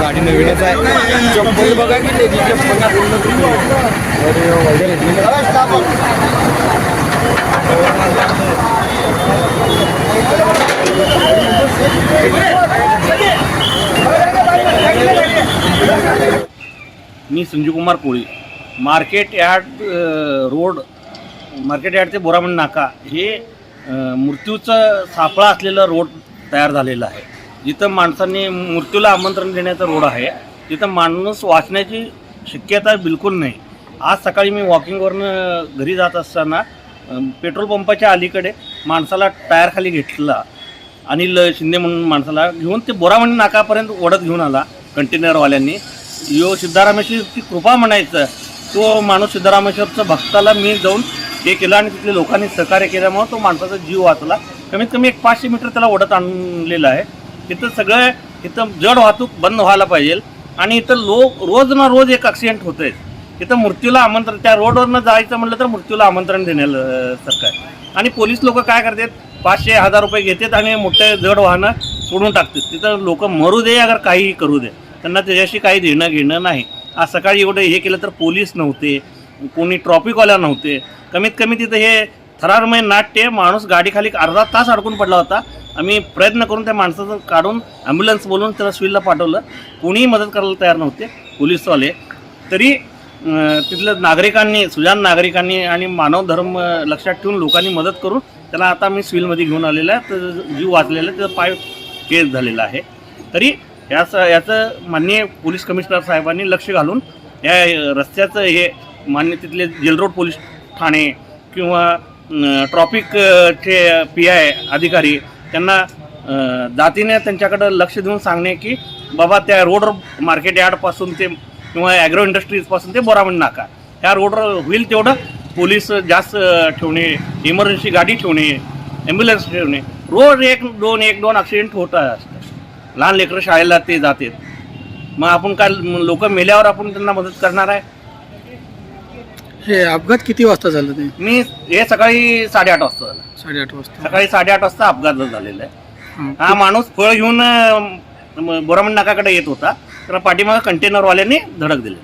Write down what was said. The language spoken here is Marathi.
गाडी नवीनच आहे. चप्पल बघा की त्याची चप्पल. अरे मी Sanjeevkumar Koli. Market yard road market यार्डचे Boraman नाका हे मृत्यूचं सापळा असलेलं रोड तयार झालेलं आहे. जिथं माणसांनी मृत्यूला आमंत्रण देण्याचा रोड आहे तिथं माणूस वाचण्याची शक्यता बिलकुल नाही. आज सकाळी मी वॉकिंगवरनं घरी जात असताना पेट्रोल पंपाच्या अलीकडे माणसाला टायरखाली घेतला अनिल शिंदे म्हणून माणसाला घेऊन ते बोरामणी नाकापर्यंत ओढत घेऊन आला कंटेनरवाल्यांनी. यो सिद्धारामेश्वरची कृपा म्हणायचं तो माणूस सिद्धारामेश्वरचं भक्ताला मी जाऊन हे केलं आणि तिथल्या लोकांनी सहकार्य केल्यामुळं तो माणसाचा जीव वाचला. कमीत कमी एक पाचशे मीटर त्याला ओढत आणलेलं आहे. तिथं सगळं इथं जड वाहतूक बंद व्हायला पाहिजे आणि इथं लोक रोज ना रोज एक ॲक्सिडेंट होत आहे तिथं मृत्यूला आमंत्रण त्या रोडवरनं जायचं म्हटलं तर मृत्यूला आमंत्रण देण्यासारखं आहे आणि पोलीस लोक काय करतात? पाचशे हजार रुपये घेतात आणि मोठे जड वाहनं सोडून टाकतात. तिथं लोक मरू दे अगर काहीही करू दे. त्यांना त्याच्याशी काही देणं घेणं नाही. आज सकाळी एवढं हे केलं तर पोलीस नव्हते कोणी ट्रॉफिकवाल्या नव्हते. कमीत कमी तिथं हे थरारमय नाट्य माणूस गाडीखाली अर्धा तास अडकून पडला होता. आम्ही प्रयत्न करून त्या माणसाचं काढून ॲम्ब्युलन्स बोलून त्याला सिव्हिलला पाठवलं. कोणीही मदत करायला तयार नव्हते पोलीसवाले. तरी तिथलं तिथल्या नागरिकांनी सुजान नागरिकांनी आणि मानव धर्म लक्षात ठेवून लोकांनी मदत करून त्याला आता मी सिव्हिलमध्ये घेऊन आलेला आहे. तर जीव वाचलेला आहे त्याचा पाय केस झालेला आहे. तरी याचं याचं माननीय पोलीस कमिशनर साहेबांनी लक्ष घालून या रस्त्याचं हे मान्य तिथले जेलरोड पोलीस ठाणे किंवा ट्रॉफिकचे पी आय अधिकारी त्यांना जातीने त्यांच्याकडं लक्ष देऊन सांगणे की बाबा त्या रोडवर मार्केट यार्डपासून ते किंवा ॲग्रो इंडस्ट्रीजपासून ते बोरामण नाका. ह्या रोडवर होईल तेवढं पोलीस जास्त ठेवणे इमर्जन्सी गाडी ठेवणे ॲम्ब्युलन्स ठेवणे. रोज एक दोन एक दोन ॲक्सिडेंट होत असतात. लहान लेकरं शाळेला ते जातात. मग आपण काय लोक मेल्यावर आपण त्यांना मदत करणार आहे? हे अपघात किती वाजता झालं ते? मी हे सकाळी साडेआठ वाजता झालं. साडेआठ वाजता. सकाळी साडेआठ वाजता अपघात झालेला आहे. हं. हा माणूस फळ घेऊन बोरामण नाकाकडे येत होता. त्याला पाठीमागं कंटेनरवाल्यांनी धडक दिली.